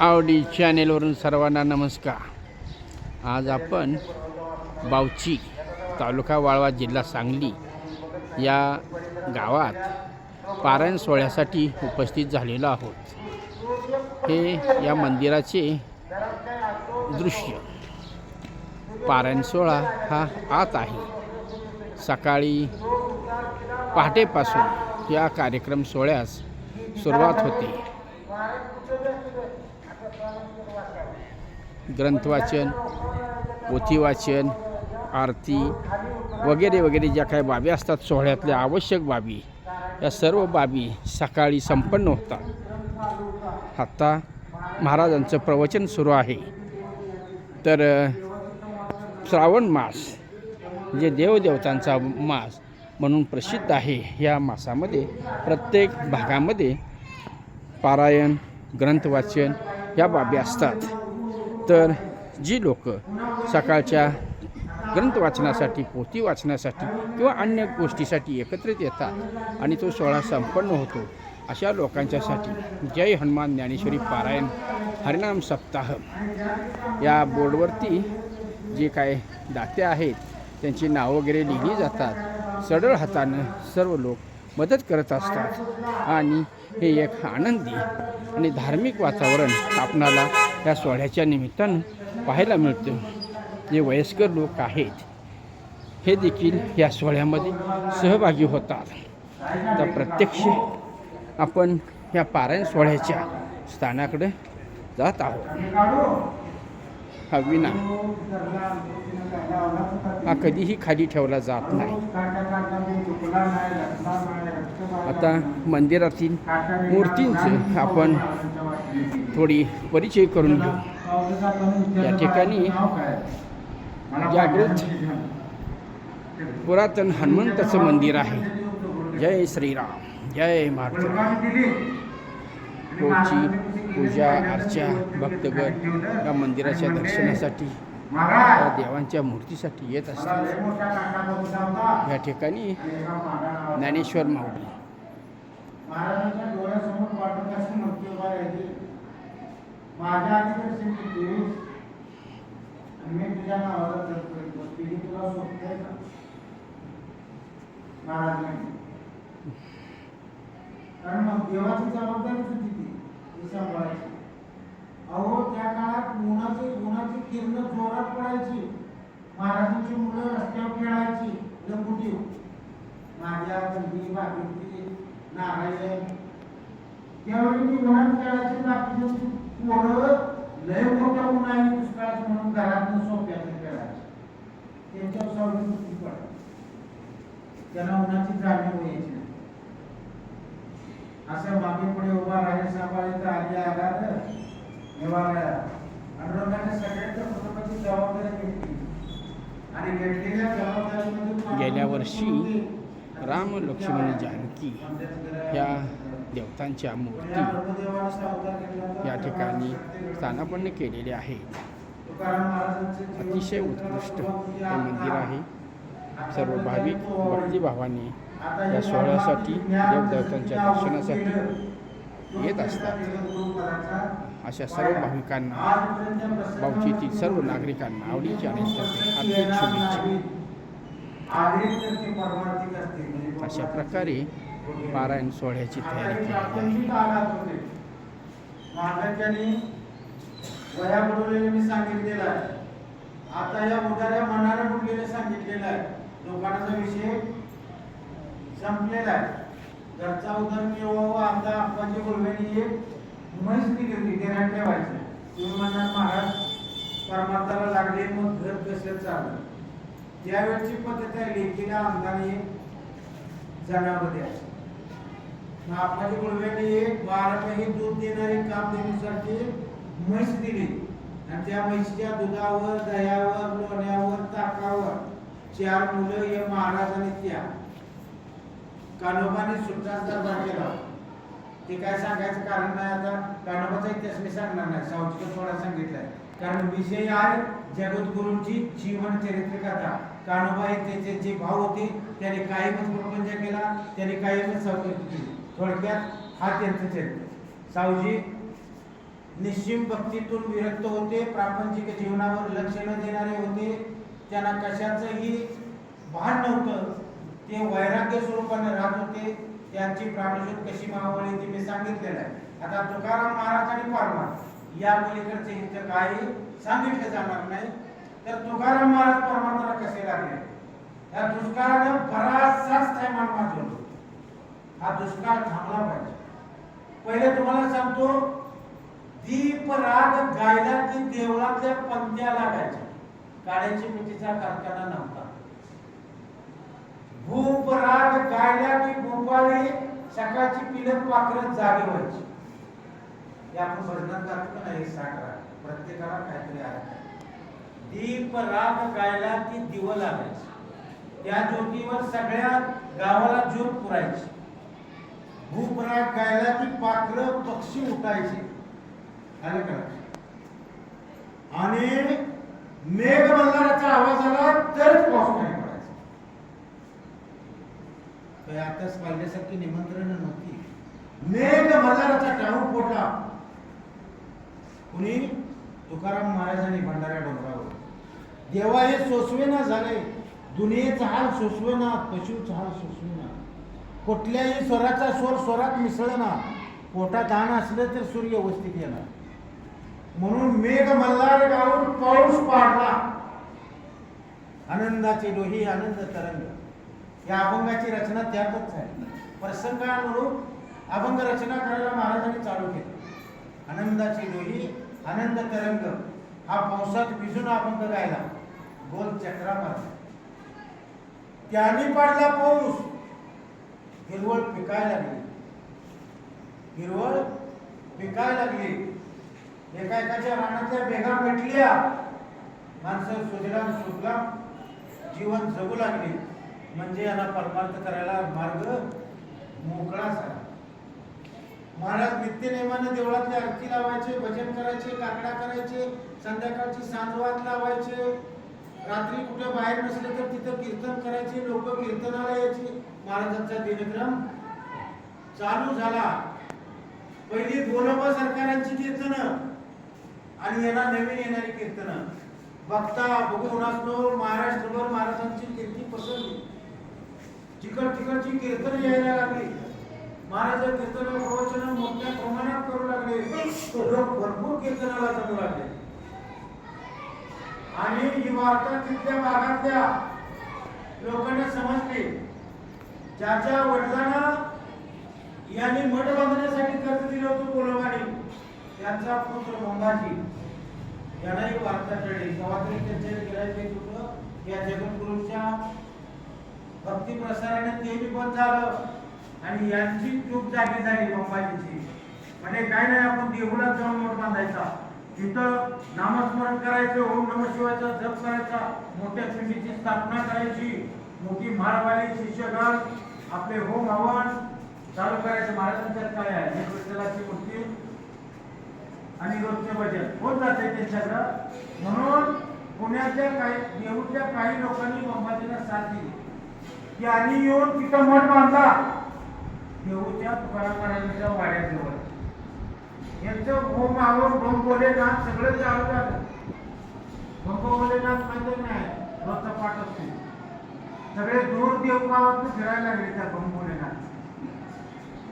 आवडी चॅनेलवरून सर्वांना नमस्कार. आज आपण बावची तालुका वाळवा जिल्हा सांगली या गावात पारायण सोहळ्यासाठी उपस्थित झालेलो आहोत. हे या मंदिराचे दृश्य. पारायण सोहळा हा आत आहे. सकाळी पहाटेपासून या कार्यक्रम सोहळ्यास सुरुवात होते. ग्रंथवाचन पोथीवाचन आरती वगैरे वगैरे ज्या काही बाबी असतात सोहळ्यातल्या आवश्यक बाबी या सर्व बाबी सकाळी संपन्न होतात. आत्ता महाराजांचं प्रवचन सुरू आहे. तर श्रावण मास जे देवदेवतांचा मास म्हणून प्रसिद्ध आहे या मासामध्ये प्रत्येक भागामध्ये पारायण ग्रंथवाचन या बाबी असतात. तर जी लोक सकाळच्या ग्रंथ वाचनासाठी पोथी वाचण्यासाठी किंवा अन्य गोष्टीसाठी एकत्रित येतात आणि तो सोहळा संपन्न होतो अशा लोकांच्यासाठी जय हनुमान ज्ञानेश्वरी पारायण हरिनाम सप्ताह. या बोर्डवरती जे काय दाते आहेत त्यांची नावं वगैरे लिहिली जातात. सरळ हातानं सर्व लोक मदत करत असतात. आणि हे एक आनंदी आणि धार्मिक वातावरण आपणाला या सोहळ्याच्या निमित्तानं पाहायला मिळतं जे वयस्कर लोक आहेत हे देखील या सोहळ्यामध्ये सहभागी होतात. तर प्रत्यक्ष आपण या पारायण सोहळ्याच्या स्थानाकडे जात आहोत. हा विना. हा कधीही खाली ठेवला जात नाही. आता मंदिरातील मूर्तींचं आपण थोडी परिचय करून घेऊ. या ठिकाणी जागृत पुरातन हनुमंताचं मंदिर आहे. जय श्रीराम जय महाराज रोजची पूजा अर्चा भक्तगण या मंदिराच्या दर्शनासाठी देवांच्या मूर्तीसाठी येत असतात या ठिकाणी ज्ञानेश्वर माऊली. महाराजांच्या डोळ्यासमोर पाठवून अशी मूर्ती उभा राहिली. माझ्या आधी दर्शन घेतलीस आणि मी तुझ्या नावाला जप करतो तिने तुला सोपतंय का? महाराज नाही कारण मग देवाची जबाबदारीच होती ती. ती सांभाळायची. अहो त्या काळात उन्हाची किरण जोरात पडायची महाराजांची मुलं रस्त्यावर खेळायची लंबुटी माझ्या तुम्ही भाकरी नारायण. त्यावेळी मी उन्हात खेळायची बाकीची पोरं लय मोठ्या उन्हाळी दुष्काळात म्हणून घरात सोप्यात खेळायचे. त्यांच्यावर सावली मुक्ती पडायची त्यांना उन्हाची जाणीव व्हायची असं मागे पुढे उभा राहिले सांभाळे तर आली आघात निवारा आणि रंगाने सगळ्यांच्या कुटुंबाची जबाबदारी घेतली. गेल्या वर्षी राम लक्ष्मण जानकी या देवतांच्या मूर्ती या ठिकाणी स्थानापन्न केलेले आहेत अतिशय उत्कृष्ट हे मंदिर आहे. सर्व भाविक भक्तिभावाने या सोहळ्यासाठी देवदेवतांच्या दर्शनासाठी येत असतात. अशा सर्व भाविकांना बावचीतील सर्व नागरिकांना आवडीची आणि हार्दिक शुभेच्छा. अशा प्रकारे पारायण सोहळ्याची तयारी केली आहे. वया बुडवलेले मी सांगितलेलं आहे आता या उदाऱ्या मनाने बुडलेले सांगितलेलं आहे लोकांचा विषय संपलेला आहे. घरचा उदरनिर्वाह आता आप्पाची गुरुवेनी एक म्हैस दिली होती देण्यात ठेवायचं. तुम्ही म्हणणार महाराज परमार्थाला लागले मग घर कसं चाललं? त्यावेळची पद्धत आहे लेखीला अंधाने जनावर द्यायचं. मग एक बारा दूध देणारी काम देण्यासाठी म्हैस दिली. आणि त्या म्हैसच्या दुधावर दह्यावर लोण्यावर ताकावर चार मुलं या महाराजांनी त्या. कानोबाने सुद्धा दरबार केला. ते काय सांगायचं कारण नाही आता? कानोबाचा इतिहास मी सांगणार नाही. सावचिक थोडा सांगितलाय. कारण विषय आहे जगद्गुरूंची जीवन चरित्र कथा. कानोबा हे त्याचे जे भाव होते त्याने कायमच प्रपंच केला त्याने कायमच सावचिक केली. थोडक्यात हा त्यांचं चरित्र. सावजी निश्चिम भक्तीतून विरक्त होते प्रापंचिक जीवनावर लक्ष न देणारे होते. त्यांना कशाचंही भान नव्हतं. ते वैराग्य स्वरूपाने राहत होते. त्यांची प्राणज्योत कशी मावळली ती मी सांगितलेलं आहे. आता तुकाराम महाराज आणि परमार या मुलीकडचे इथं काही सांगितलं जाणार नाही. तर तुकाराम महाराज परमार्थाला कसे लागले? या दुष्काळानं बराचसाच थैमान वाजवलं हा दुष्काळ थांबला पाहिजे. पहिले तुम्हाला सांगतो दीप राग गायला की देवळातल्या पंत्या लागायच्या. काड्याची मिठीचा कारखाना नव्हता. भूप राग गायला की भोपाळी सकाळची पिलं पाखरत जागी व्हायची. हे आपण भजनात जातो नाही साठ राग प्रत्येकाला काहीतरी आहे. दीप राग गायला की दिव लागायची. त्या ज्योतीवर सगळ्या गावाला ज्योत पुरायची. भूप राग गायला की पाखरं पक्षी उठायचे. आलं का आणि मेघ मल्हाराचा आवाज आला तरच पाऊस आहे आताच पाहिल्यासारखी निमंत्रण नव्हती. मेघ मल्हाराचा टाळू फोडला. कुणी? तुकाराम महाराजांनी भंडाऱ्या डोंगरावर. देवा हे सोसवेना झाले. दुनियेचा हाल सोसवेना पशुचा हाल सोसवेना. कुठल्याही स्वराचा स्वर स्वरात मिसळना. पोटात आण असलं तर सूर्य व्यवस्थित येणार. म्हणून मेघ मल्हार गाऊन पाऊस पाडला. आनंदाची डोही आनंद तरंग. या अभंगाची रचना त्यातच आहे प्रसंगानुरूप अभंग रचना करायला महाराजांनी चालू केली. आनंदाची डोही आनंद तरंग हा पावसात भिजून अभंग गायला. गोल चक्रा मारला. त्याने पाडला पाऊस. हिरवळ पिकायला लागली. हिरवळ पिकायला लागली. एका एकाच्या रानातल्या बेगा पेटल्या माणसं सुजलाम सुजलाम जीवन जगू लागली. म्हणजे याला परमार्थ करायला मार्ग मोकळा झाला. महाराज नित्यनेमानं देवळातले आरती लावायचे भजन करायचे काकडा करायचे संध्याकाळची सांजवात लावायचे. रात्री कुठे बाहेर नसले तर तिथं कीर्तन करायचे लोक कीर्तनाला यायचे. महाराजांचा दिनक्रम चालू झाला. पहिली गोलोबा सरकारांची कीर्तन आणि यांना नवीन येणारी कीर्तन. बघता बघून असतो महाराष्ट्रभर महाराजांची कीर्ती पसरली. जिकड तिकडची कीर्तन यायला लागली. महाराज कीर्तन प्रवचन मोठ्या प्रमाणात करू लागले. लोक भरपूर कीर्तनाला जगू लागले. आणि ही वार्ता तिथल्या भागातल्या लोकांना समजली. ज्याच्या वडिलांना यांनी मठ बांधण्यासाठी कर्ज दिलं होतं गोलोबाने त्यांचा पुत्र मंगाजी यांनाही वार्ता कळली. तेव्हा तरी त्यांच्या गिरायक होतं. या जगद्गुरूंच्या भक्ती प्रसाराने ते बी बंद झालं. आणि यांची चूक जागी झाली मंबाजीची म्हणजे काय नाही आपण देवळात जाऊन मठ बांधायचा. तिथं नामस्मरण करायचं ओम नम शिवायचा जप करायचा मोठ्या पिंडीची स्थापना करायची मोठी मारवाली शिष्यगण आपले होम हवन चालू करायचं. महाराजांच्यात काय आहे? विठ्ठलाची मूर्ती आणि रोजचे भजन. होत जाते त्यांच्याकडं म्हणून पुण्यातल्या काही येऊच्या काही लोकांनी अंबाजीला साथ दिली. की आणि येऊन तिथं मठ बांधला. देऊच्या तुकाराम महाराजांच्या वाड्याजवळ. यांचं होम आवड भोंगोलेनाथ सगळं चालू झालं भोंगोलेनाथ माहिती म्हणजे नाही रोजचा पाठ असतो. सगळे दूर देव गावात फिरायला लागले त्या भोंगोलेनाथ